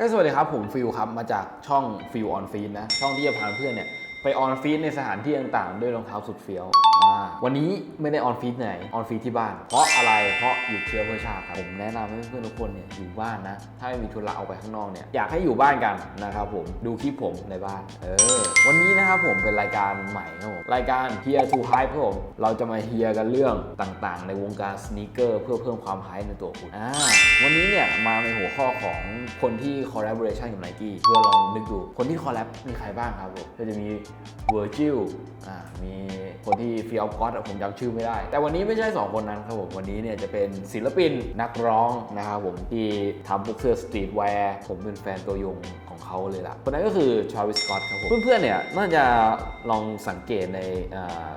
ก็สวัสดีครับ ผมฟิลครับ มาจากช่องฟิลออนฟีนนะ ช่องที่จะพาเพื่อนเนี่ย ออนฟีดในสถานที่ต่างๆ ด้วยรองเท้าสุดเฟี้ยววันนี้ไม่ได้ออนฟีดไหนออนฟีดที่บ้าน เพราะอะไรเพราะหยุดเชื้อเพื่อชาติครับผมแนะนำให้เพื่อนๆทุกคนเนี่ยอยู่บ้านนะ ถ้าไม่มีธุระออกไปข้างนอกเนี่ยอยากให้อยู่บ้านกันนะครับผมดูคลิปผมในบ้านเออวันนี้นะครับผมเป็นรายการใหม่ครับผมรายการ Here to Hype ครับผมเราจะมาเฮียกันเรื่องต่างๆ ในวงการสน e เกอร์เพื่อเพิ่มความไฮในตัวคุณอ่าวันนี้เนี่ยมาในหัวข้อของคนที่ collaboration กับ Nike เพื่อลองนึกดูคนที่คอลแลบมีใครบ้างครับผมก็จะมี Virgil อ่ามีคนที่ f e e l God ผมจำชื่อไม่ได้ แต่วันนี้ไม่ใช่ 2 คนนั้นครับผม วันนี้เนี่ยจะเป็นศิลปินนักร้องนะครับผมที่ทำพวกเสื้อสตรีทแวร์ผมเป็นแฟนตัวยงของเขาเลยล่ะ คนนั้นก็คือ Travis Scott ครับผม เพื่อนๆเนี่ยน่าจะลองสังเกตใน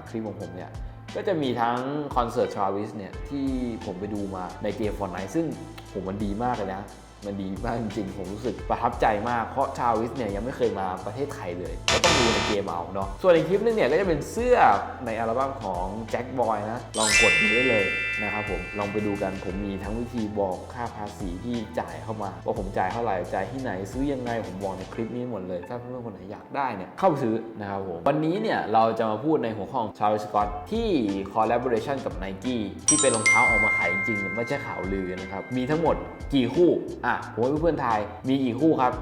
คลิปของผมเนี่ยก็จะมีทั้งคอนเสิร์ตทราวิสเนี่ยที่ผมไปดูมาในเกมฟอนไนซึ่งผมมันดีมากเลยนะ มันดีมากจริงๆ ผมรู้สึกประทับใจมาก เพราะชาวิสเนี่ยยังไม่เคยมาประเทศไทยเลย ก็ต้องดูในเกมเอาเนาะ ส่วนอีกคลิปนึงเนี่ยก็จะเป็นเสื้อในอัลบั้มของแจ็คบอยนะ ลองกดดูได้เลยนะครับผมลองไปดูกันผมมีทั้งวิธีบอกค่าภาษีที่จ่ายเข้ามาว่าผมจ่ายเท่าไหร่จ่ายที่ไหนซื้อยังไงผมบอกในคลิปนี้หมดเลย ถ้าเพื่อนๆคนไหนอยากได้เนี่ยเข้าไปซื้อนะครับผมวันนี้เนี่ยเราจะมาพูดในหัวข้อของชาวสกอตที่ collaboration กับ Nike ที่เป็นรองเท้าออกมาขายจริงๆไม่ใช่ข่าวลือนะครับมีทั้งหมดกี่คู่อะผมให้เพื่อนๆทายมีกี่คู่ครับ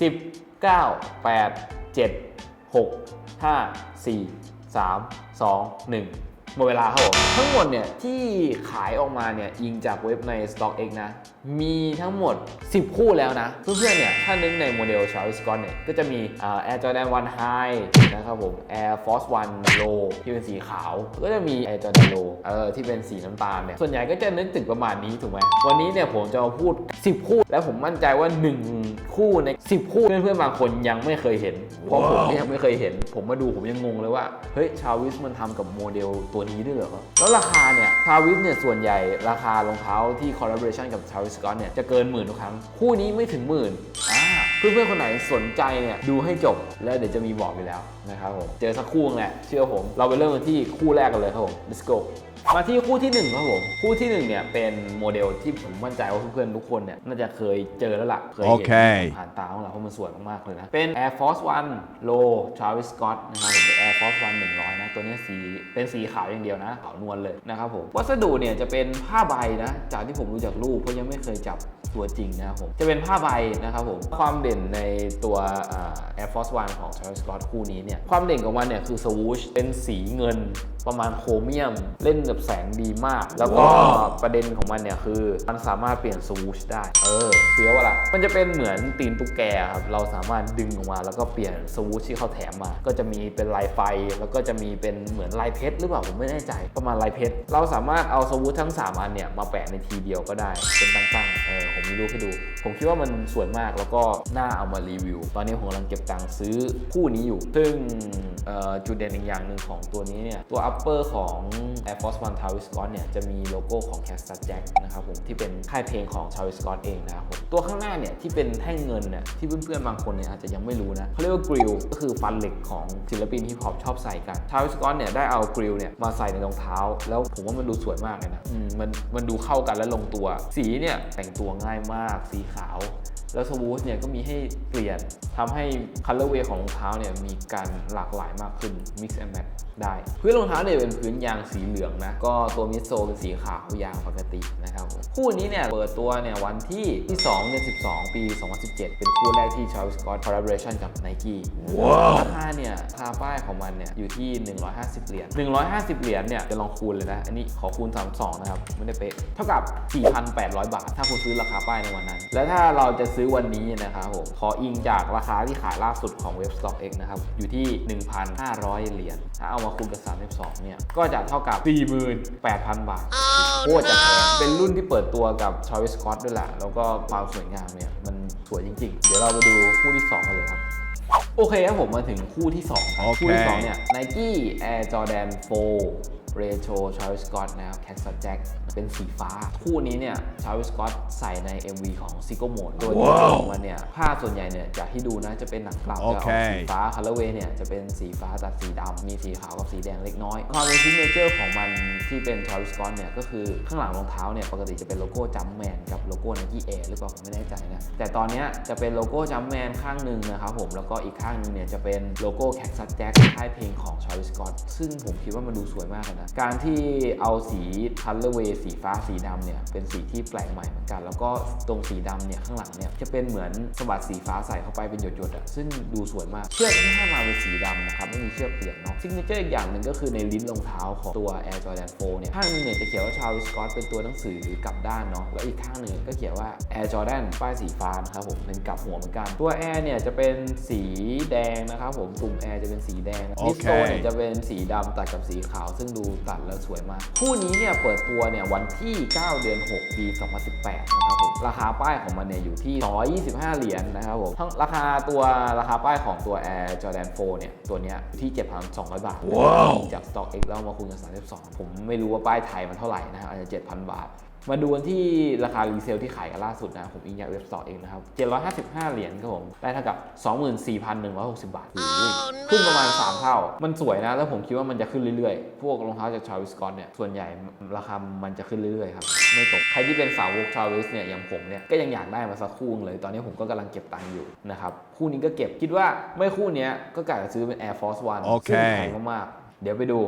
10 9 8 7 6 5 4 3 2 1 หมดเวลาครับผมทั้งหมดเนี่ยที่ขายออกมาเนี่ยยิงจากเว็บใน StockX นะมีทั้งหมด 10 คู่แล้วนะ เพื่อนๆเนี่ย ถ้านึกในโมเดล Travis Scott เนี่ย ก็จะมีอ่า Air Jordan 1 High นะครับผม Air Force 1 Low ที่เป็นสีขาว ก็จะมี Air Jordan Low เออที่เป็นสีน้ำตาลเนี่ย ส่วนใหญ่ก็จะนึกถึงประมาณนี้ถูกไหม วันนี้เนี่ยผมจะมาพูด 10 คู่ แล้วผมมั่นใจว่า 1 คู่ใน 10 คู่ เพื่อนๆบางคนยังไม่เคยเห็น เพราะผมยังไม่เคยเห็น ผมมาดูผมยังงงเลยว่า เฮ้ยชาวิสมันทำกับโมเดลตัวนี้ด้วยเหรอ แล้วราคาเนี่ยชาวิสเนี่ยส่วนใหญ่ราคารองเท้าที่ collaboration กับชาวิสกอตเนี่ยจะเกินหมื่นทุกครั้ง คู่นี้ไม่ถึงหมื่นอ่าเพื่อนๆคนไหนสนใจเนี่ยดูให้จบแล้วเดี๋ยวจะมีบอกอยู่แล้วนะครับผมเจอสักคู่นึงแหละเชื่อผม เราไปเริ่มกันที่คู่แรกกันเลยครับผม let's go มาที่คู่ที่หนึ่งครับผมคู่ที่หนึ่งเนี่ยเป็นโมเดลที่ผมมั่นใจว่าเพื่อนๆทุกคนเนี่ยน่าจะเคยเจอแล้วล่ะเคยเห็นโอเคผ่านตาของเราเพราะมันสวยมากๆเลยนะ เป็น Air Force One Low Travis Scott นะครับผมเป็น Air Force One 100 นะ ตัวนี้สีเป็นสีขาวอย่างเดียวนะขาวนวลเลยนะครับผมวัสดุเนี่ยจะเป็นผ้าใบนะจากที่ผมรู้จากรูปเพราะยังไม่เคยจับตัวจริงนะครับผมจะเป็นผ้าใบนะครับผมความเด่นในตัวอ่า Air Force One ของ Travis Scott คู่นี้เนี่ยความเด่นของมันเนี่ยคือ swoosh เป็นสีเงินประมาณโครเมียมเล่นกับแสงดีมาก แล้วก็ประเด็นของมันเนี่ยคือมันสามารถเปลี่ยนสวูชได้เออเฟี้ยวอะละมันจะเป็นเหมือนตีนตุ๊กแกครับเราสามารถดึงออกมา แล้วก็เปลี่ยนสวูชที่เขาแถมมา ก็จะมีเป็นลายไฟแล้วก็จะมีเป็นเหมือนลายเพชรหรือเปล่าผมไม่แน่ใจประมาณลายเพชรเราสามารถเอาสวูชทั้ง 3 อันเนี่ยมาแปะในทีเดียวก็ได้เป็นตั้งๆเออ ผมมีรูปให้ดู ผมคิดว่ามันสวยมากแล้วก็น่าเอามารีวิว ตอนนี้ผมกำลังเก็บตังค์ซื้อคู่นี้อยู่ ซึ่งจุดเด่นอีกอย่างหนึ่งของตัวนี้เนี่ย ตัว upper ของ Air Force One Travis Scott เนี่ยจะมีโลโก้ของ Casta Jack นะครับผมที่เป็นค่ายเพลงของ Travis Scott เองนะครับผมตัวข้างหน้าเนี่ยที่เป็นแท่งเงินเนี่ยที่เพื่อนๆบางคนเนี่ยอาจจะยังไม่รู้นะเขาเรียกว่ากริลก็คือฟันเหล็กของศิลปินฮิปฮอปชอบใส่กัน Travis Scott เนี่ยได้เอากริลเนี่ยมาใส่ในรองเท้า แล้วผมว่ามันดูสวยมากเลยนะมมันมันดูเข้ากันและลงตัว สีเนี่ยแต่งตัวง่ายายมาก สีขาว แล้วสวูชเนี่ยก็มีให้เปลี่ยนทำให้คัลเลอร์เวย์ของรองเท้าเนี่ยมีการหลากหลายมากขึ้น mix and match ได้ พื้นรองเท้าเนี่ยเป็นพื้นยางสีเหลืองนะ ก็ตัวมิดโซเป็นสีขาวยางปกตินะครับผมคู่นี้เนี่ยเปิดตัวเนี่ยวันที่ที่2เดือน12 ปี 2017 เป็นคู่แรกที่ Travis Scott collaboration กับ Nike ราคาเนี่ยราคาป้ายของมันเนี่ยอยู่ที่ 150 เหรียญ 150 เหรียญเนี่ยจะลองคูณเลยนะ อันนี้ขอคูณ 32 นะครับ ไม่ได้เป๊ะ เท่ากับ 4,800 บาท ถ้าคุณซื้อราคาป้ายในวันนั้น และถ้าเราจะซื้อวันนี้นะครับผมขออิงจากราคาที่ขายล่าสุดของเว็บ StockX นะครับ อยู่ที่ 1,500 เหรียญถ้าเอามาคูณกับ 32 เนี่ย ก็จะเท่ากับ 48,000 บาทโคตรจะแพงเป็นรุ่นที่เปิดตัวกับ Travis Scott ด้วยแหละ แล้วก็ความสวยงามเนี่ย มันสวยจริง ๆ เดี๋ยวเรามาดูคู่ที่ 2 กันเลยครับโอเคครับผมมาถึงคู่ที่2ครับโอเคคู่ที่2เนี่ย Nike Air Jordan 4 เรโชชาร์ลสกอตนะครับแค s ซัแจ็คเป็นสีฟ้า คู่นี้เนี่ยชาร์ลสกอตใส่ใน MV ของซิโกโมดตัวดีไซน์ของมันเนี่ยผ้าส่วนใหญ่เนี่ยจากที่ดูนะจะเป็นหนังกลับจะออกโอเคสีฟ้าคัลเลอร์เวย์เนี่ยจะเป็นสีฟ้าตัดสีดำมีสีขาวกับสีแดงเล็กน้อย ความเป็นซิกเนเจอร์ของมันที่เป็นชาร์ลสกอตเนี่ยก็คือข้างหลังรองเท้าเนี่ยปกติจะเป็นโลโก้จัมแมนกับโลโก้ไนกี้แอร์หรือเปล่าผมไม่แน่ใจนะแต่ตอนเนี้ยจะเป็นโลโก้จัมแมนข้างหนึ่งนะครับผมแล้วก็อีกข้างหนึงเนี่ยจะเป็นโลโก้แค s ซัแจ็คค่ายเพลงของชาร์ลสกอตซึ่งผมคิดว่ามันดูสวยมากเลยนะการที่เอาสีคัลเลอร์เวย์สีฟ้าสีดำเนี่ยเป็นสีที่แปลกใหม่เหมือนกัน แล้วก็ตรงสีดำเนี่ยข้างหลังเนี่ยจะเป็นเหมือนสะบัดสีฟ้าใส่เข้าไปเป็นหยดๆอะซึ่งดูสวยมากเชือกที่ให้มาเป็นสีดำนะครับไม่มีเชือกเปียกเนาะซิกเนเจอร์อีกอย่างหนึ่งก็คือในลิ้นรองเท้าของตัว Air Jordan 4เนี่ยข้างหนึงเนี่ยจะเขียนว่าชาร์ลสกอตเป็นตัวหนังสือกลับด้านเนาะแล้วอีกข้างหนึ่งก็เขียนว่า Air Jordan ป้ายสีฟ้านะครับผมเป็นกลับหัวเหมือนกันตัว Air เนี่ยจะเป็นสีแดงนะครับผมตุ่ม Air จะเป็นสีแดงโอมิสเคโซเนี่ยจะเป็นสีดำตัดกับสีขาว ซึ่งดูตัดแล้วสวยมาก คู่นี้เนี่ยเปิดตัวเนี่ยวันที่ 9 เดือน 6 ปี 2018 นะครับผม ราคาป้ายของมันเนี่ยอยู่ที่ 125 เหรียญนะครับผม ทั้งราคาตัวราคาป้ายของตัว Air Jordan 4 เนี่ย ตัวเนี้ยอยู่ที่ 7,200 บาทว้าวจาก Stock X แล้วมาคูณกับ32 ผมไม่รู้ว่าป้ายไทยมันเท่าไหร่นะครับอาจจะ 7,000 บาท มาดูกันที่ราคารีเซลที่ขายกันล่าสุดนะ ผมอิงจากเว็บสต็อกเองนะครับ 755 เหรียญครับผม ได้เท่ากับ 24,160 บาทโอ้โหขึ้นประมาณ 3 เท่า มันสวยนะ แล้วผมคิดว่ามันจะขึ้นเรื่อยๆ พวกรองเท้าจากชาวิสกอตเนี่ย ส่วนใหญ่ราคามันจะขึ้นเรื่อยๆครับ ไม่ตก ใครที่เป็นสาวกชาวิสเนี่ย อย่างผมเนี่ย ก็ยังอยากได้มาสักคู่นึงเลย ตอนนี้ผมก็กำลังเก็บตังค์อยู่นะครับ คู่นี้ก็เก็บ คิดว่าไม่คู่เนี้ยก็กะจะซื้อเป็น Air Force One โอเคซึ่งแพงมากๆเดี๋ยวไปดู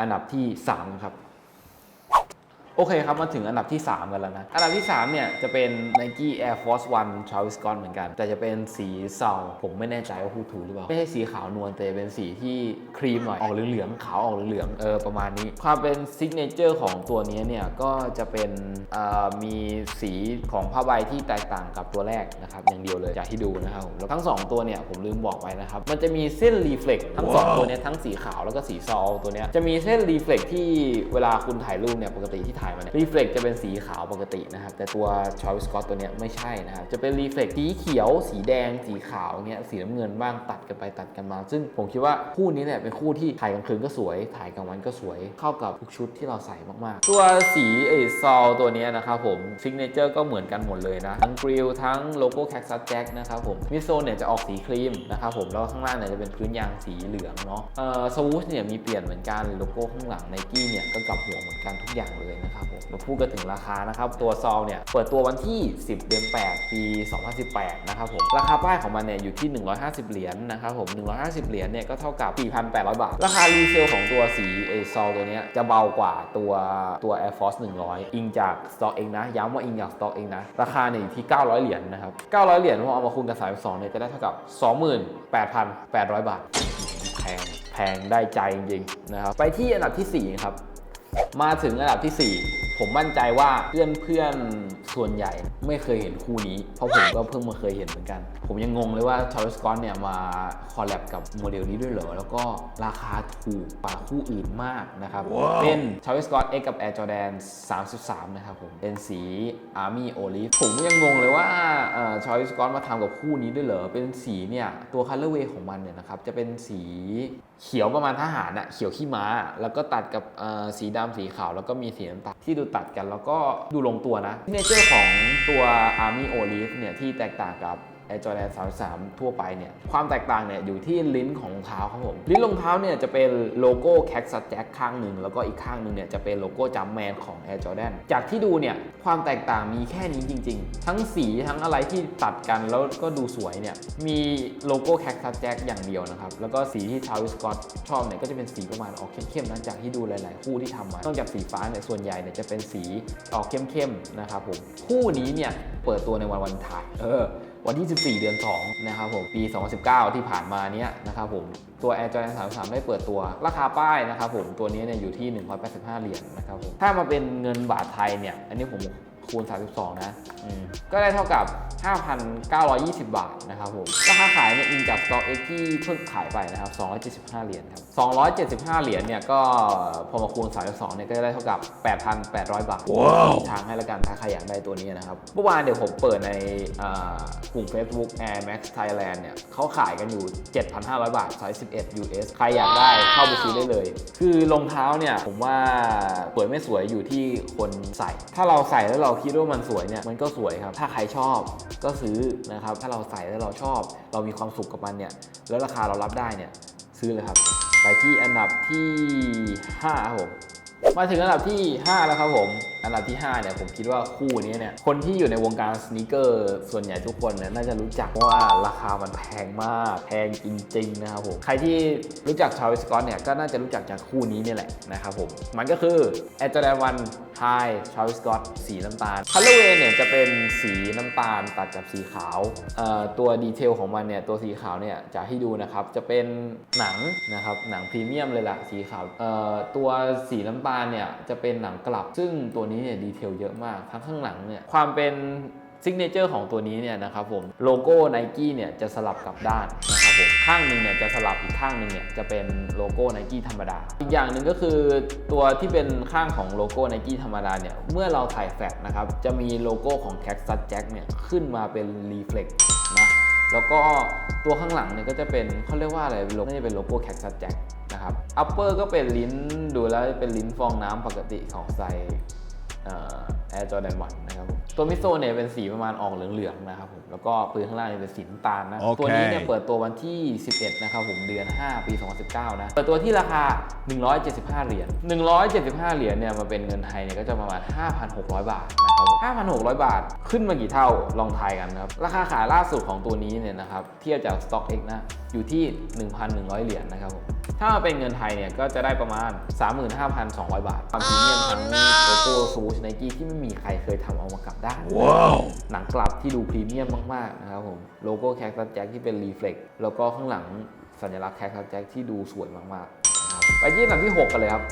อันดับที่สามครับ โอเคครับ มาถึงอันดับที่ 3 กันแล้วนะ อันดับที่ 3 เนี่ย จะเป็น Nike Air Force One Travis Scott เหมือนกัน แต่จะเป็นสีเซาผมไม่แน่ใจว่าพูดถูกหรือเปล่า ไม่ใช่สีขาวนวลแต่เป็นสีที่ครีมหน่อย ออกเหลืองๆขาวออกเหลืองๆเออประมาณนี้ ความเป็นซิกเนเจอร์ของตัวนี้เนี่ย ก็จะเป็นเอ่อมีสีของผ้าใบที่แตกต่างกับตัวแรกนะครับอย่างเดียวเลยจากที่ดูนะครับผมแล้วทั้ง 2 ตัวเนี่ยผมลืมบอกไปนะครับมันจะมีเส้นรีเฟล็กทั้งสองตัวเนี้ทั้งสีขาวแล้วก็สีซอลตัวเนี้ยจะมีเส้นรีเฟล็กที่เวลาคุณถ่ายรูปเนี่ยปกติที่ถ่ายมาเนี่ยรีเฟล็กจะเป็นสีขาวปกตินะครับ แต่ตัวชาร์สกอตตัวเนี้ยไม่ใช่นะครับ จะเป็นรีเฟล็กสีเขียว สีแดง สีขาวเงี้ยสีน้ำเงินบ้างตัดกันไปตัดกันมา ซึ่งผมคิดว่าคู่นี้เนี่ยเป็นคู่ที่ถ่ายกลางคืนก็สวย ถ่ายกลางวันก็สวยเข้ากับทุกชุดที่เราใส่มากๆ ตัวสีเอซอลตัวเนี้ยนะครับผมซิกเนเจอร์ก็เหมือนกันหมดเลยนะ ทั้งกริลทั้งโลโก้แคคซัสแจ็คนะครับผมมิโซเนี่ยจะออกสีครีมนะครับผมแล้วข้างล่างเนี่ยจะเป็นพื้นยางสีเหลืองเนาะเอ่อสวูชเนี่ยมีเปลี่ยนเหมือนกันโลโก้ข้างหลังไนกี้เนี่ยก็กลับหัวเหมือนกันทุกอย่างเลยนะครับผมมาพูดกันถึงราคานะครับตัวซอลเนี่ยเปิดตัววันที่ 10 เดือน 8 ปี 2018 นะครับผมราคาป้ายของมันเนี่ยอยู่ที่ 150 เหรียญนะครับผม 150 เหรียญเนี่ยก็เท่ากับ 4,800 บาท ราคารีเซลของตัวสีเอซอลตัวเนี้ยจะเบากว่าตัวตัว Air Force 100 อิงจากสต็อกเองนะ ย้ำว่าอิงจากสต็อกเองนะ ราคาเนี่ยอยู่ที่ 900 เหรียญนะครับ 900 เหรียญพอเอามาคูณกับ 32 เนี่ยจะได้เท่ากับ 28,800 บาท แพงแพงได้ใจจริงๆนะครับ ไปที่อันดับทีสี่4ครับ มาถึงอันดับทีสี่4 ผมมั่นใจว่าเพื่อนเพื่อนๆส่วนใหญ่ไม่เคยเห็นคู่นี้ เพราะผมก็เพิ่งมาเคยเห็นเหมือนกัน ผมยังงงเลยว่าชาร์ลสกอตเนี่ยมาคอลแลบกับโมเดลนี้ด้วยเหรอ แล้วก็ราคาถูกกว่าคู่อื่นมากนะครับว้าวเป็นชาร์ลสกอต X กับ Air Jordan 33 นะครับผม เป็นสี Army Olive ผมยังงงเลยว่าชาร์ลสกอตมาทำกับคู่นี้ด้วยเหรอ เป็นสีเนี่ยตัว colorway ของมันเนี่ยนะครับจะเป็นสีเขียวประมาณทหารอะเขียวขี้ม้า แล้วก็ตัดกับเอ่อสีดำสีขาวแล้วก็มีสีน้ำตาล ที่ดูตัดกันแล้วก็ดูลงตัวนะเนเจอร์ของตัว Army Olive เนี่ยที่แตกต่างกับ Air Jordan 33 ทั่วไปเนี่ยความแตกต่างเนี่ยอยู่ที่ลิ้นของรองเท้าครับผม ลิ้นรองเท้าเนี่ยจะเป็นโลโก้ Cactus Jack ข้างหนึ่ง แล้วก็อีกข้างหนึ่งเนี่ยจะเป็นโลโก้ Jumpman ของ Air Jordan จากที่ดูเนี่ยความแตกต่างมีแค่นี้จริง ๆ ทั้งสีทั้งอะไรที่ตัดกันแล้วก็ดูสวยเนี่ยมีโลโก้ Cactus Jack อย่างเดียวนะครับ แล้วก็สีที่ Travis Scott ชอบเนี่ยก็จะเป็นสีประมาณออกเข้มๆนะจากที่ดูหลาย ๆ คู่ที่ทำมานอกจากสีฟ้าเนี่ยส่วนใหญ่เนี่ยจะเป็นสีออกเข้มๆนะครับผมคู่นี้เนี่ยเปิดตัวในวันวันถ่ายเออ วันที่ 14 เดือน 2 นะครับผมปี 2019 ที่ผ่านมาเนี้ยนะครับผมตัว Air Jordan 33 ได้เปิดตัวราคาป้ายนะครับผมตัวนี้เนี่ยอยู่ที่ 185 เหรียญนะครับผมถ้ามาเป็นเงินบาทไทยเนี่ยอันนี้ผมคูณ 32 นะก็ได้เท่ากับ 5,920 บาทนะครับผมราคาขายเนี่ยอิงจาก Stock X ที่เพิ่งขายไปนะครับ275 เหรียญครับ 275 เหรียญเนี่ยก็พอมาคูณ 32เนี่ยก็จะได้เท่ากับ 8,800 บาทว้าวทางให้ละกันถ้าใครอยากได้ตัวนี้นะครับ เมื่อวานเดี๋ยวผมเปิดในอ่ากลุ่ม Facebook Air Max Thailand เนี่ยเขาขายกันอยู่ 7,500 บาทไซส์11 US ใครอยากได้เข้าไปซื้อได้เลย คือรองเท้าเนี่ยผมว่าสวยไม่สวยอยู่ที่คนใส่ ถ้าเราใส่แล้วเราคิดว่ามันสวยเนี่ยมันก็สวยครับ ถ้าใครชอบก็ซื้อนะครับ ถ้าเราใส่แล้วเราชอบ เรามีความสุขกับมันเนี่ยแล้วราคาเรารับได้เนี่ย ซื้อเลยครับ ไปที่อันดับที่5ครับผม มาถึงอันดับที่ 5 แล้วครับผม อันดับที่ 5 เนี่ยผมคิดว่าคู่นี้เนี่ย คนที่อยู่ในวงการสนีกเกอร์ส่วนใหญ่ทุกคนเนี่ยน่าจะรู้จักเพราะว่าราคามันแพงมาก แพงจริงๆนะครับผม ใครที่รู้จักชาวิสกอตเนี่ยก็น่าจะรู้จักจากคู่นี้นี่แหละนะครับผม มันก็คือ a อ r วันไฮชาวิสกอตสีน้ำตาลคัลเลเวเนี่ยจะเป็นสีน้ำตาลตัดกับสีขาว ตัวดีเทลของมันเนี่ยตัวสีขาวเนี่ยจะให้ดูนะครับจะเป็นหนังนะครับหนังพรีเมียมเลยล่ะสีขาวตัวสีน้ำตาลเนี่ยจะเป็นหนังกลับ ซึ่งตัวนี้เนี่ยดีเทลเยอะมาก ทั้งข้างหลังเนี่ยความเป็นซิกเนเจอร์ของตัวนี้เนี่ยนะครับผมโลโก้ไนกี้เนี่ยจะสลับกับด้านนะครับผมข้างหนึ่งเนี่ยจะสลับอีกข้างหนึ่งเนี่ยจะเป็นโลโก้ไนกี้ธรรมดา อีกอย่างหนึ่งก็คือตัวที่เป็นข้างของโลโก้ไนกี้ธรรมดาเนี่ยเมื่อเราถ่ายแฟลชนะครับจะมีโลโก้ของ Cactus Jack เนี่ยขึ้นมาเป็นรีเฟล็กนะแล้วก็ตัวข้างหลังเนี่ยก็จะเป็นเขาเรียกว่าอะไรโลน่าจะเป็นโลโก้ Cactus Jack นะครับ upper ก็เป็นลิ้นดูแล้วเป็นลิ้นฟองน้ำปกติของไซ แอร์จอแดนวันนะครับผมตัวมิโซเนี่ยเป็นสีประมาณออกเหลืองๆนะครับผมแล้วก็ปืนข้างล่างเนี่ยเป็นสีน้ำตาลนะโอเคตัวนี้เนี่ยเปิดตัววันที่ 11 นะครับผมเดือน 5 ปี 2019 นะ เปิดตัวที่ราคา 175 เหรียญ 175 เหรียญเนี่ยมาเป็นเงินไทยเนี่ยก็จะประมาณ 5,600 บาทนะครับผม5,600 บาทขึ้นมากี่เท่าลองทายกันนะครับ ราคาขายล่าสุดของตัวนี้เนี่ยนะครับเทียบจาก Stock X นะอยู่ที่ 1,100 เหรียญนะครับผมถ้ามาเป็นเงินไทยเนี่ยก็จะได้ประมาณ 35,200 บาทความพรีเมียมทั้งโลโก้ซูชไนกี้ที่ไม่มีใครเคยทำเอามากลับได้ว้าวหนังกลับที่ดูพรีเมียมมากๆนะครับผมโลโก้แคคตัสแจ็คที่เป็นรีเฟล็กแล้วก็ข้างหลังสัญลักษณ์แคคตัสแจ็คที่ดูสวยมากๆนะครับไปที่อันดับที่ 6 กันเลยครับ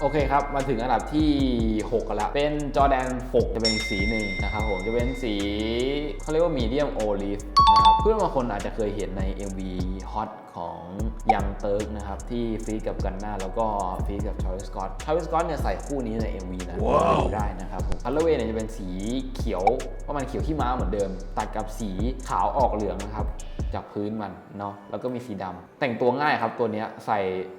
โอเคครับ มาถึงอันดับที่ 6 กันแล้ว เป็นจอแดน 6 จะเป็นอีกสีหนึ่งนะครับผม จะเป็นสีเขาเรียกว่ามีเดียมโอลิฟนะครับ เพื่อนบางคนอาจจะเคยเห็นใน MV Hot ของยังเติร์กนะครับ ที่ฟีดกับกันหน้าแล้วก็ฟีดกับชาวิสกอตชาวิสกอตเนี่ยใส่คู่นี้ใน MV นะว้าวไปดูได้นะครับผมคัลเลเวเนี่ยจะเป็นสีเขียวประมาณเขียวขี้ม้าเหมือนเดิม ตัดกับสีขาวออกเหลืองนะครับจากพื้นมันเนาะแล้วก็มีสีดำแต่งตัวง่ายครับตัวเนี้ยใส่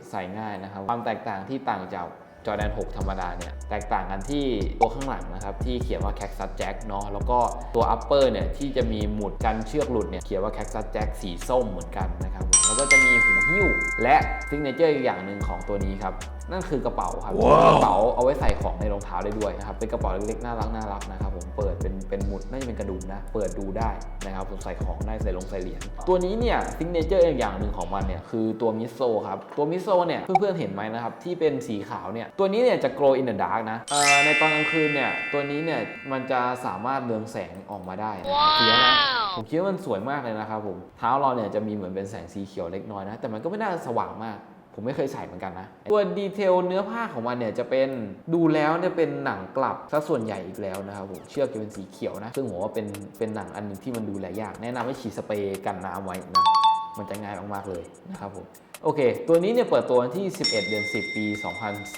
ใส่ง่ายนะครับ ความแตกต่างที่ต่างจาก จอแดน 6 ธรรมดาเนี่ยแตกต่างกันที่ตัวข้างหลังนะครับ ที่เขียนว่า Cactus Jack เนาะแล้วก็ตัว upper เนี่ยที่จะมีหมุดกันเชือกหลุดเนี่ยเขียนว่า Cactus Jack สีส้มเหมือนกันนะครับ แล้วก็จะมีหูหิ้ว และซิกเนเจอร์อีกอย่างหนึ่งของตัวนี้ครับ นั่นคือกระเป๋าครับว้าวกระเป๋าเอาไว้ใส่ของในรองเท้าได้ด้วยนะครับ เป็นกระเป๋าเล็กๆน่ารักน่ารักนะครับผม เปิดเป็นเป็นหมุดน่าจะเป็นกระดุมนะ เปิดดูได้นะครับผมใส่ของได้ใส่ลงใส่เหรียญ ตัวนี้เนี่ยซิกเนเจอร์อีกอย่างหนึ่งของมันเนี่ยคือตัวมิโซครับ ตัวมิโซเนี่ยเพื่อนๆเห็นไหมนะครับที่เป็นสีขาวเนี่ย ตัวนี้เนี่ยจะ glow in the dark นะเอ่อในตอนกลางคืนเนี่ยตัวนี้เนี่ยมันจะสามารถเรืองแสงออกมาได้นะครับเขียวนะผมคิดว่ามันสวยมากเลยนะครับผม เท้าเราเนี่ยจะมีเหมือนเป็นแสงสีเขียวเล็กน้อยนะ แต่มันก็ไม่น่าสว่างมาก ผมไม่เคยใส่เหมือนกันนะ ตัวดีเทลเนื้อผ้าของมันเนี่ยจะเป็นดูแล้วเนี่ยเป็นหนังกลับซะส่วนใหญ่อีกแล้วนะครับผมเชือกจะเป็นสีเขียวนะ ซึ่งผมว่าเป็นเป็นหนังอันหนึงที่มันดูแลยากแนะนำให้ฉีดสเปรย์กันน้ำไว้นะ มันจะง่ายมากๆเลยนะครับผมโอเค ตัวนี้เนี่ยเปิดตัววันที่ 11 เดือน 10 ปี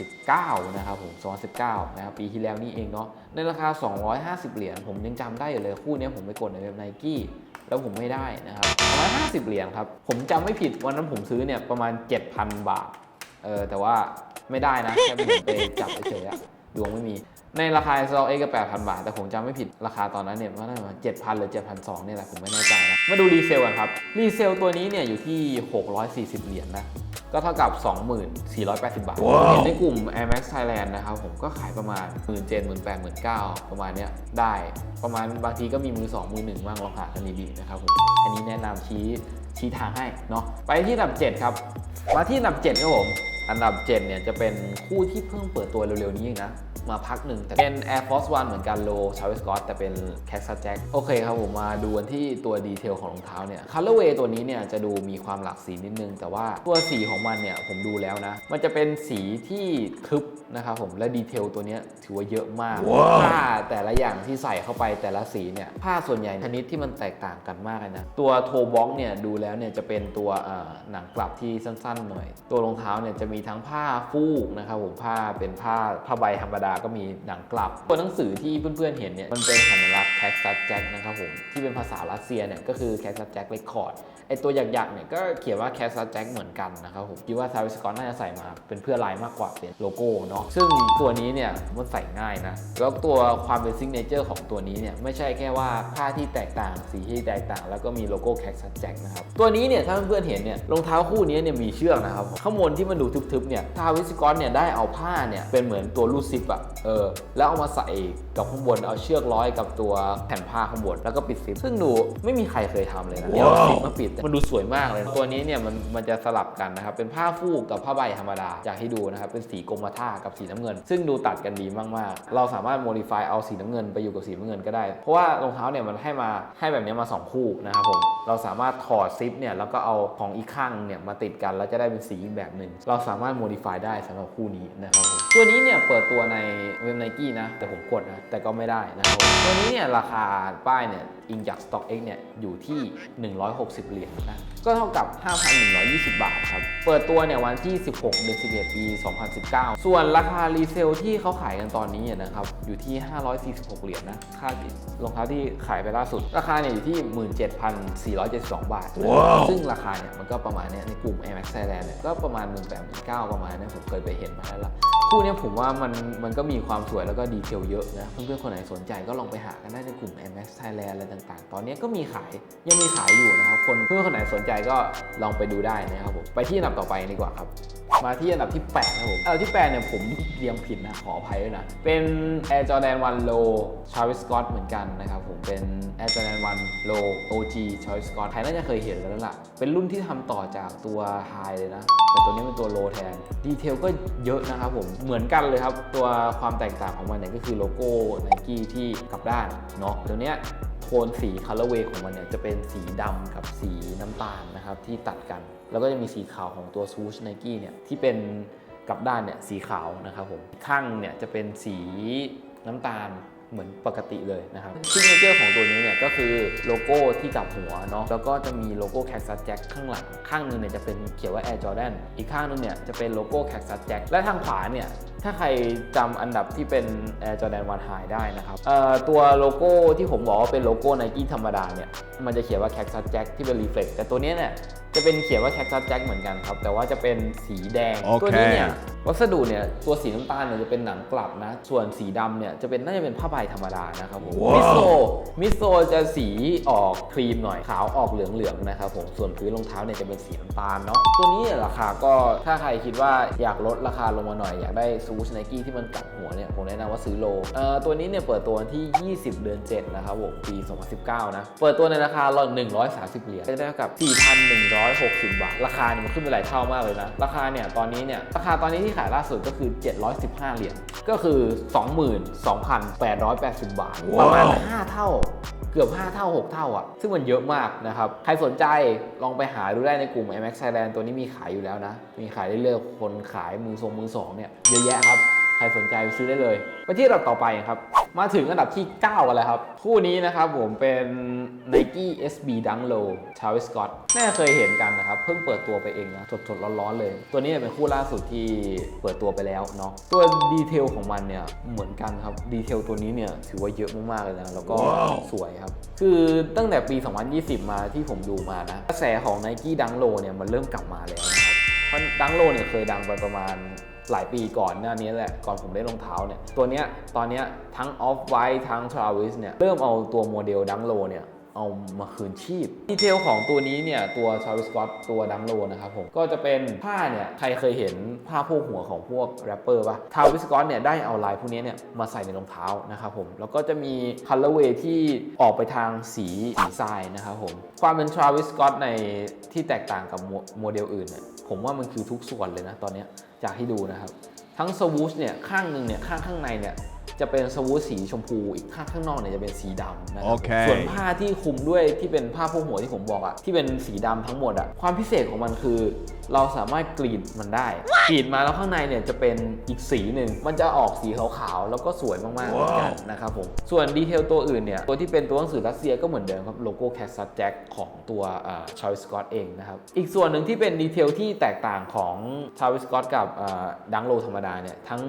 2019 นะครับผม 2019 นะครับ ปีที่แล้วนี่เองเนาะ ในราคา 250 เหรียญ ผมยังจำได้อยู่เลย คู่นี้ผมไปกดในเว็บไนกี้แล้วผมไม่ได้นะครับ 150 เหรียญครับ ผมจำไม่ผิดวันนั้นผมซื้อเนี่ยประมาณ 7,000 บาท เออ แต่ว่าไม่ได้นะ แค่ผมไปจับเฉยๆดวงไม่มี ในราคา s l a ก็8,000 บาท แต่ผมจำไม่ผิดราคาตอนนั้นเนี่ยว่าน่าจะประมาณ7,000 หรือ 7,200เนี่ยแหละผมไม่แน่ใจนะ มาดูรีเซลกันครับ รีเซลตัวนี้เนี่ยอยู่ที่ 640 เหรียญนะก็เท่ากับ 2480 บาทว้าวเห็นในกลุ่ม Air Max Thailand นะครับผมก็ขายประมาณ 1 7 0 0 0 0 8 9 0 0ประมาณเนี้ยได้ประมาณบางทีก็มีมือ 2 มือ 1 บ้างลองหากันดีๆนะครับผมอันนี้แนะนำชี้ชี้ทางให้เนาะไปที่อันดับ 7 ครับ มาที่อันดับ7ครับผมอันดับ 7 เนี่ยจะเป็นคู่ที่เพิ่งเปิดตัวเร็วๆนี้เองนะ มาพักหนึ่งแต่เป็น Air Force One เหมือนกันโลชาวิสกอตแต่เป็น c a x a Jack โอเคครับผมมาดูกันที่ตัวดีเทลของรองเท้าเนี่ย Colorway ตัวนี้เนี่ยจะดูมีความหลากสีนิดนึง แต่ว่าตัวสีของมันเนี่ยผมดูแล้วนะ มันจะเป็นสีที่ทึบ นะครับผมและดีเทลตัวเนี้ยถือว่าเยอะมากว้าวผ้าแต่ละอย่างที่ใส่เข้าไปแต่ละสีเนี่ยผ้าส่วนใหญ่ชนิดที่มันแตกต่างกันมากเลยนะตัวโทบ็อกเนี่ยดูแล้วเนี่ยจะเป็นตัวเอ่อหนังกลับที่สั้นๆหน่อย ตัวรองเท้าเนี่ยจะมีทั้งผ้าฟูกนะครับผมผ้าเป็นผ้าผ้าใบธรรมดาก็มีหนังกลับ ตัวหนังสือที่เพื่อนๆเห็นเนี่ยมันเป็นสัญลักษณ์แคคซัสแจ็คนะครับผมที่เป็นภาษารัสเซียเนี่ยก็คือแคคซัสแจ็คเรคคอร์ดไอตัวหยักๆเนี่ยก็เขียนว่าแคสซัสแจ็คเหมือนกันนะครับผมคิดว่าทาวิสกอตน่าจะใส่มาเป็นเพื่อลายมากกว่าเป็นโลโก้เนาะซึ่งตัวนี้เนี่ยมันใส่ง่ายนะ แล้วตัวความเป็นซิกเนเจอร์ของตัวนี้เนี่ยไม่ใช่แค่ว่าผ้าที่แตกต่างสีที่แตกต่าง แล้วก็มีโลโก้แคสซัสแจ็คนะครับ ตัวนี้เนี่ยถ้าเพื่อนๆเห็นเนี่ยรองเท้าคู่นี้เนี่ยมีเชือกนะครับผมข้างบนที่มันดูทึบๆเนี่ยทาวิสกอตเนี่ยได้เอาผ้าเนี่ยเป็นเหมือนตัวลูดซิปอะเออแล้วเอามาใส่กับข้างบนเอาเชือกร้อยกับตัวแผ่นผ้าข้างบนแล้วก็ปิดซิปซึ่งดูไม่มีใครเคยทำเลยนะเดี๋ยวเอาซิปมาปิดมันดูสวยมากเลยตัวนี้เนี่ยมันมันจะสลับกันนะครับเป็นผ้าฟูกกับผ้าใบธรรมดาอยากให้ดูนะครับเป็นสีกรมท่ากับสีน้ำเงิน ซึ่งดูตัดกันดีมากๆ เราสามารถโมดิฟายเอาสีน้ำเงินไปอยู่กับสีน้ำเงินก็ได้ เพราะว่ารองเท้าเนี่ยมันให้มาให้แบบนี้มา 2 คู่นะครับผม เราสามารถถอดซิปเนี่ยแล้วก็เอาของอีกข้างเนี่ยมาติดกันแล้วจะได้เป็นสีอีกแบบหนึ่ง เราสามารถโมดิฟายได้สำหรับคู่นี้นะครับผม ตัวนี้เนี่ยเปิดตัวในเว็บไนกี้นะ แต่ผมกดนะ แต่ก็ไม่ได้นะครับตัวนี้เนี่ยราคาป้ายเนี่ย อิงจาก StockX เนี่ยอยู่ที่ 160 เหรียญนะก็เท่ากับ 5,120 บาทครับ เปิดตัวเนี่ยวันที่ 16 เดือน11 ปี 2019 ส่วนราคารีเซลที่เขาขายกันตอนนี้นะครับอยู่ที่ 546 เหรียญนะค่ารองเท้าที่ขายไปล่าสุด ราคาเนี่ยอยู่ที่ 17,472 บาทว้าวซึ่งราคาเนี่ยมันก็ประมาณเนี้ยในกลุ่ม Air Max Thailand เนี่ยก็ประมาณ 1 8 9 0 0ประมาณเนี้ยผมเคยไปเห็นมาแล้วล่ะ คู่นี้ผมว่ามันมันก็มีความสวยแล้วก็ดีเทลเยอะนะ เพื่อนๆ คนไหนสนใจก็ลองไปหากันได้ในกลุ่ม MX Thailand อะไรต่างๆ ตอนนี้ก็มีขายยังมีขายอยู่นะครับ คนเพื่อนคนไหนสนใจก็ลองไปดูได้นะครับผม ไปที่อันดับต่อไปดีกว่าครับ มาที่อันดับที่8นะผมอันดับที่8เนี่ยผมเรียงผิดนะขออภัยด้วยนะ เป็น Air Jordan 1 Low Travis Scott เหมือนกันนะครับผมเป็น Air Jordan 1 Low OG Travis Scott ใครน่าจะเคยเห็นแล้วล่ะ เป็นรุ่นที่ทำต่อจากตัว High เลยนะ แต่ตัวนี้เป็นตัว Low แทน ดีเทลก็เยอะนะครับผมเหมือนกันเลยครับ ตัวความแตกต่างของมันเนี่ยก็คือโลโก้ Nike ที่กลับด้านเนาะตัวเนี้ยโทนสีคัลเลอร์เวย์ของมันเนี่ยจะเป็นสีดำกับสีน้ำตาลนะครับที่ตัดกัน แล้วก็จะมีสีขาวของตัวซูชไนกี้เนี่ยที่เป็นกลับด้านเนี่ยสีขาวนะครับผมข้างเนี่ยจะเป็นสีน้ำตาลเหมือนปกติเลยนะครับซิกเนเจอร์ของตัวนี้เนี่ยก็คือโลโก้ที่กลับหัวเนาะแล้วก็จะมีโลโก้แค s ซัสแจ็คข้างหลัง ข้างหนึงเนี่ยจะเป็นเขียนว่า Air Jordan อีกข้างนึงเนี่ยจะเป็นโลโก้แค s ซัสแจ็คและทางขวาเนี่ยถ้าใครจำอันดับที่เป็น Air Jordan 1 High ได้นะครับตัวโลโก้ที่ผมบอกว่าเป็นโลโก้ Nike ธรรมดาเนี่ยมันจะเขียนว่า Cactus Jack ที่เป็น Reflex แต่ตัวนี้เนี่ย จะเป็นเขียนว่า Cactus Jack เหมือนกันครับ แต่ว่าจะเป็นสีแดง โอเค ตัวนี้เนี่ย วัสดุเนี่ยตัวสีน้ำตาลเนี่ยจะเป็นหนังกลับนะ ส่วนสีดำเนี่ยจะเป็นน่าจะเป็นผ้าใบธรรมดานะครับผม ว้าว มิโซมิโซจะสีออกครีมหน่อย ขาวออกเหลืองๆนะครับผม ส่วนพื้นรองเท้าเนี่ยจะเป็นสีน้ำตาลเนาะ ตัวนี้เนี่ยราคาก็ถ้าใครคิดว่าอยากลดราคาลงมาหน่อย อยากได้ซูชไนกี้ที่มันกลับหัวเนี่ยผมแนะนำว่าซื้อโลเอ่อตัวนี้เนี่ยเปิดตัววันที่ 20 เดือน 7 นะครับผมปี 2019 นะ เปิดตัวในราคาเรา130 เหรียญก็จะได้เท่ากับ4,160 บาท ราคาเนี่ยมันขึ้นไปหลายเท่ามากเลยนะ ราคาเนี่ยตอนนี้เนี่ยราคาตอนนี้ที่ขายล่าสุดก็คือ 715 เหรียญ ก็คือ 22,880 บาท ประมาณ 5 เท่าเกือบ 5 เท่า 6 เท่าอะ ซึ่งมันเยอะมากนะครับ ใครสนใจลองไปหาดูได้ในกลุ่ม MX Thailand ตัวนี้มีขายอยู่แล้วนะ มีขายเรื่อยๆ คนขายมือทรงมือสองเนี่ยเยอะแยะครับใครสนใจไปซื้อได้เลยไปที่อันดับต่อไปครับ มาถึงอันดับที่ 9 กันแล้วครับ คู่นี้นะครับผมเป็น Nike SB Dunk Low Travis Scott น่าจะเคยเห็นกันนะครับ เพิ่งเปิดตัวไปเองนะสดๆร้อนๆเลย ตัวนี้เป็นคู่ล่าสุดที่เปิดตัวไปแล้วเนาะตัวดีเทลของมันเนี่ยเหมือนกันครับดีเทลตัวนี้เนี่ยถือว่าเยอะมากๆเลยนะแล้วก็ว้าวสวยครับ คือตั้งแต่ปี 2020 มาที่ผมดูมานะกระแสของ Nike Dunk Low เนี่ยมันเริ่มกลับมาแล้วนะครับเพราะดังโลเนี่ยเคยดังไปประมาณ หลายปีก่อนหน้านี้แหละ ก่อนผมได้รองเท้าเนี่ย ตัวเนี้ยตอนเนี้ยทั้ง Off White ทั้ง Travis เนี่ย เริ่มเอาตัวโมเดลดังโลเนี่ย เอามาคืนชีพ ดีเทลของตัวนี้เนี่ยตัว Travis Scott ตัวดังโลนะครับผมก็จะเป็นผ้าเนี่ยใครเคยเห็นผ้าโพกหัวของพวกแรปเปอร์ป่ะ Travis Scott เนี่ยได้เอาลายพวกนี้เนี่ยมาใส่ในรองเท้านะครับผมแล้วก็จะมี colorway ที่ออกไปทางสีสีทรายนะครับผมความเป็น Travis Scott ในที่แตกต่างกับโมโมเดลอื่นเนี่ยผมว่ามันคือทุกส่วนเลยนะตอนนี้จากที่ดูนะครับ ทั้งสวูชเนี่ยข้างหนึ่งเนี่ยข้างข้างในเนี่ย จะเป็นสวูทสีชมพูอีกข้างข้างนอกเนี่ยจะเป็นสีดำนะครัโอเค ส่วนผ้าที่คลุมด้วยที่เป็นผ้าโพกหัวที่ผมบอกอะที่เป็นสีดำทั้งหมดอะความพิเศษของมันคือ เราสามารถกรีดมันได้ กรีดมาแล้วข้างในเนี่ยจะเป็นอีกสีหนึ่งมันจะออกสีขาวๆแล้วก็สวยมากๆเหมือนกันนะครับผมส่วนดีเทลตัวอื่นเนี่ยตัวที่เป็นตัวหนังสือรัสเซียก็เหมือนเดิมครับโลโก้แคสซัตแจ็คของตัวชาวิสกอตเองนะครับอีกส่วนหนึ่งที่เป็นดีเทลที่แตกต่างของชาวิสกอตกับดังโลธรรมดาเนี่ยทั้ง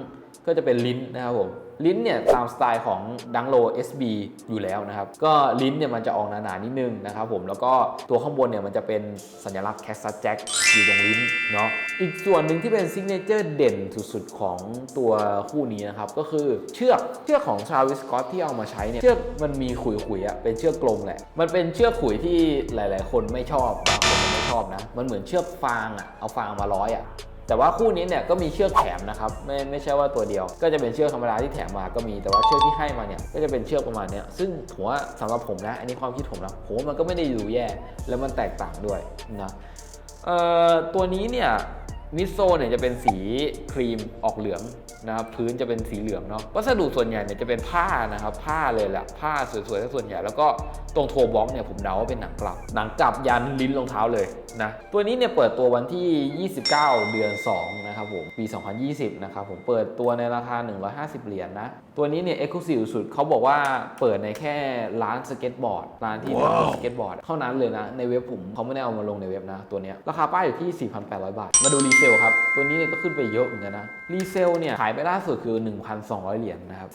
ก็จะเป็นลิ้นนะครับผม ลิ้นเนี่ยตามสไตล์ของดังโล SB อยู่แล้วนะครับ ก็ลิ้นเนี่ยมันจะออกหนาๆนิดนึงนะครับผมแล้วก็ตัวข้างบนเนี่ยมันจะเป็นสัญลักษณ์แคสซัสแจ็คอยู่ตรงลิ้นเนาะอีกส่วนหนึ่งที่เป็นซิกเนเจอร์เด่นสุดๆของตัวคู่นี้นะครับ ก็คือเชือกเชือกของชาวิสกอตที่เอามาใช้เนี่ยเชือกมันมีขุยๆอะเป็นเชือกกลมแหละ มันเป็นเชือกขุยที่หลาย ๆ คนไม่ชอบ บางคนไม่ชอบนะ มันเหมือนเชือกฟางอะเอาฟางมาร้อยอะ แต่ว่าคู่นี้เนี่ยก็มีเชือกแถมนะครับไม่ไม่ใช่ว่าตัวเดียว ก็จะเป็นเชือกธรรมดาที่แถมมาก็มีแต่ว่าเชือกที่ให้มาเนี่ยก็จะเป็นเชือกประมาณนี้ซึ่งผมว่าสำหรับผมนะอันนี้ความคิดผมนะผมมันก็ไม่ได้ดูแย่แล้วมันแตกต่างด้วยนะเอ่อตัวนี้เนี่ย มิโซเนี่ยจะเป็นสีครีมออกเหลืองนะครับพื้นจะเป็นสีเหลืองเนาะวัสดุส่วนใหญ่เนี่ยจะเป็นผ้านะครับผ้าเลยแหละผ้าสวยๆซะส่วนใหญ่แล้วก็ตรงโทบล็อกเนี่ยผมเดาว่าเป็นหนังกลับ หนังกลับยันลิ้นรองเท้าเลยนะตัวนี้เนี่ยเปิดตัววันที่ 29 เดือน 2 นะครับผม ปี 2020 นะครับผมเปิดตัวในราคา 150 เหรียญนะ ตัวนี้เนี่ยเอ็กซ์คลูซีฟสุดเขาบอกว่าเปิดในแค่ร้านสเก็ตบอร์ดร้านที่ทำสเก็ตบอร์ดเท่านั้นเลยนะในเว็บผมเขาไม่ได้เอามาลงในเว็บนะตัวเนี้ยราคาป้ายอยู่ที่ 4,800 บาท มาดูรีเซลครับ ตัวนี้เนี่ยก็ขึ้นไปเยอะเหมือนกันนะ รีเซลเนี่ยขายไปล่าสุดคือ 1,200 เหรียญนะครับ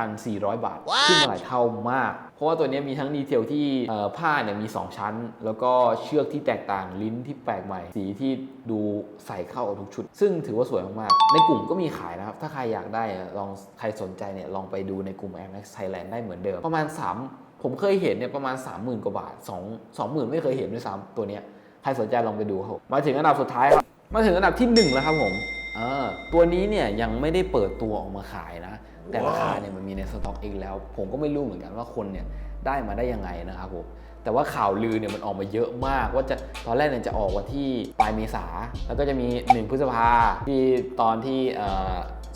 38,400 บาท ขึ้นมาหลายเท่ามาก เพราะว่าตัวเนี้ยมีทั้งดีเทลที่เอ่อผ้าเนี่ยมี 2 ชั้น แล้วก็เชือกที่แตกต่างลิ้นที่แปลกใหม่ สีที่ดูใส่เข้ากับทุกชุด ซึ่งถือว่าสวยมากๆ ในกลุ่มก็มีขายนะครับ ถ้าใครอยากได้อะลองใครสนใจเนี่ยลองไปดูในกลุ่ม Air Max Thailand ได้เหมือนเดิม ประมาณ 3 ผมเคยเห็นเนี่ยประมาณ 30,000 กว่าบาท 2 20,000 ไม่เคยเห็นด้วยซ้ำตัวเนี้ยใครสนใจลองไปดูครับผมมาถึงอันดับสุดท้ายครับ มาถึงอันดับที่ 1 แล้วครับผมเออตัวนี้เนี่ยยังไม่ได้เปิดตัวออกมาขายนะ แต่ราคาเนี่ยมันมีในสต็อกเองแล้ว ผมก็ไม่รู้เหมือนกันว่าคนเนี่ยได้มาได้ยังไงนะครับผมแต่ว่าข่าวลือเนี่ยมันออกมาเยอะมาก ว่าจะตอนแรกเนี่ยจะออกวันที่ปลายเมษา แล้วก็จะมี 1 พฤษภาที่ตอนที่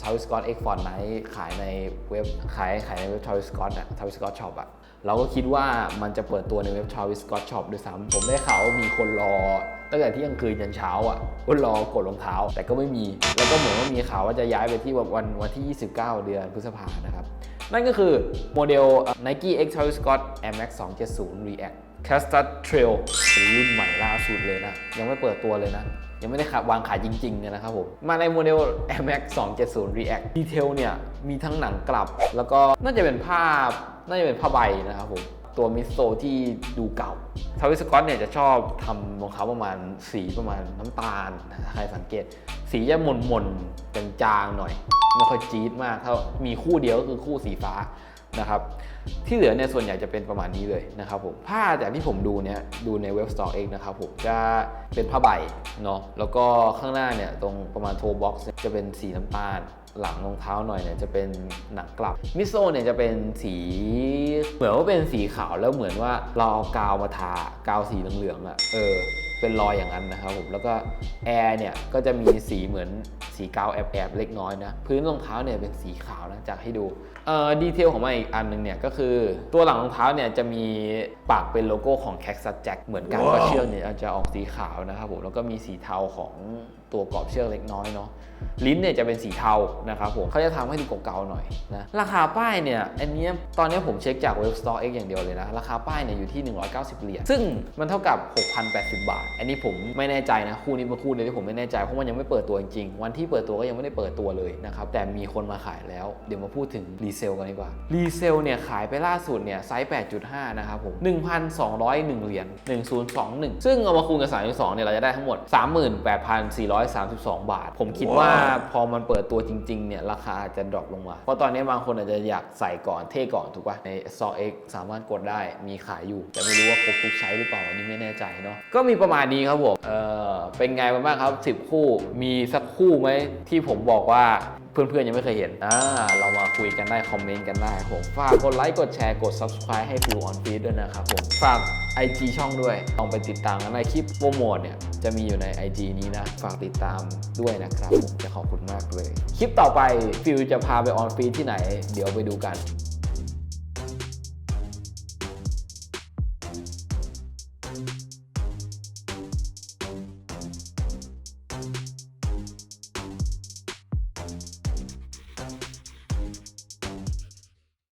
ชาวิสกอตเอ็กฟอนไนขายในเว็บขายขายในเว็บชาวิสกอตอะชาวิสกอตช็อปอะเราก็คิดว่ามันจะเปิดตัวในเว็บชาวิสกอตช็อปด้วยซ้ำผมได้ข่าวว่ามีคนรอ ตั้งแต่เที่ยงคืนยันเช้าอะก็รอกดรองเท้าแต่ก็ไม่มี แล้วก็เหมือนว่ามีข่าวว่าจะย้ายไปที่วันวันที่ 29 เดือนพฤษภานะครับ นั่นก็คือโมเดล Nike X Travis Scott Air Max 270 React Castor Trail เป็นรุ่นใหม่ล่าสุดเลยนะ ยังไม่เปิดตัวเลยนะ ยังไม่ได้ขาวางขายจริงๆเนี่ยนะครับผม มาในโมเดล Air Max 270 React ดีเทลเนี่ยมีทั้งหนังกลับ แล้วก็น่าจะเป็นผ้าน่าจะเป็นผ้าใบนะครับผม ตัวมิสโซที่ดูเก่าทาวิสกอตเนี่ยจะชอบทำรองเท้าประมาณสีประมาณน้ำตาลใครสังเกต สีจะหม่นหม่นๆจางๆหน่อย ไม่ค่อยจี๊ดมากถ้ามีคู่เดียวก็คือคู่สีฟ้านะครับที่เหลือเนี่ยส่วนใหญ่จะเป็นประมาณนี้เลยนะครับผมผ้าจากที่ผมดูเนี่ยดูในเว็บสตอร์เองนะครับผมจะเป็นผ้าใบเนาะแล้วก็ข้างหน้าเนี่ยตรงประมาณโทบ็อกซ์จะเป็นสีน้ำตาล หลังรองเท้าหน่อยเนี่ยจะเป็นหนังกลับ มิโซเนี่ยจะเป็นสีเหมือนว่าเป็นสีขาวแล้วเหมือนว่าเราเอากาวมาทากาวสีเหลืองๆอะ่ะเออเป็นรอยอย่างนั้นนะครับผมแล้วก็แอร์เนี่ยก็จะมีสีเหมือนสีกาวแอบๆเล็กน้อยนะพื้นรองเท้าเนี่ยเป็นสีขาวนะจากให้ดูเอ่อดีเทลของมันอีกอันหนึงเนี่ยก็คือตัวหลังรองเท้าเนี่ยจะมีปากเป็นโลโก้ของ Cactus Jack เหมือนกันก็เชือกเนี่ยจะออกสีขาวนะครับผมแล้วก็มีสีเทาของ ตัวกรอบเชือกเล็กน้อยเนาะลิ้นเนี่ยจะเป็นสีเทานะครับผมเขาจะทำให้ดูเก่าๆหน่อยนะราคาป้ายเนี่ยอันนี้ตอนนี้ผมเช็คจากเว็บ Store X อย่างเดียวเลยนะ ราคาป้ายเนี่ยอยู่ที่ 190 เหรียญซึ่งมันเท่ากับ 6,080 บาท อันนี้ผมไม่แน่ใจนะคู่นี้เป็นคู่เดียวที่ผมไม่แน่ใจเพราะมันยังไม่เปิดตัวจริงๆวันที่เปิดตัวก็ยังไม่ได้เปิดตัวเลยนะครับแต่มีคนมาขายแล้ว เดี๋ยวมาพูดถึงรีเซลกันดีกว่ารีเซลเนี่ยขายไปล่าสุดเนี่ยไซส์ 8.5 นะครับผม 1,201 เหรียญ1021 ซึ่งเอามาคูณกับ32เนี่ยเราจะได้ทั้งหมด38,432 บาท ผมคิดว่าพอมันเปิดตัวจริงๆเนี่ยราคาอาจจะดรอปลงมา เพราะตอนนี้บางคนอาจจะอยากใส่ก่อนเท่ก่อนถูกป่ะใน s อ X สามารถกดได้มีขายอยู่ แต่ไม่รู้ว่าครบทุกไซส์หรือเปล่าอันนี้ไม่แน่ใจเนาะก็มีประมาณนี้ครับผมเออเป็นไงบ้างครับ 10 คู่มีสักคู่ไหมที่ผมบอกว่า เพื่อนๆ ยังไม่เคยเห็นอ่าเรามาคุยกันได้ คอมเมนต์กันได้ผมฝากกดไลค์ กดแชร์ กด subscribe ให้ฟิวออนฟีดด้วยนะครับผม ฝาก IG ช่องด้วยลองไปติดตามกันในคลิปโปรโมทเนี่ย จะมีอยู่ใน IG นี้นะ ฝากติดตามด้วยนะครับผมจะขอบคุณมากเลย คลิปต่อไปฟิวจะพาไปออนฟีดที่ไหน เดี๋ยวไปดูกัน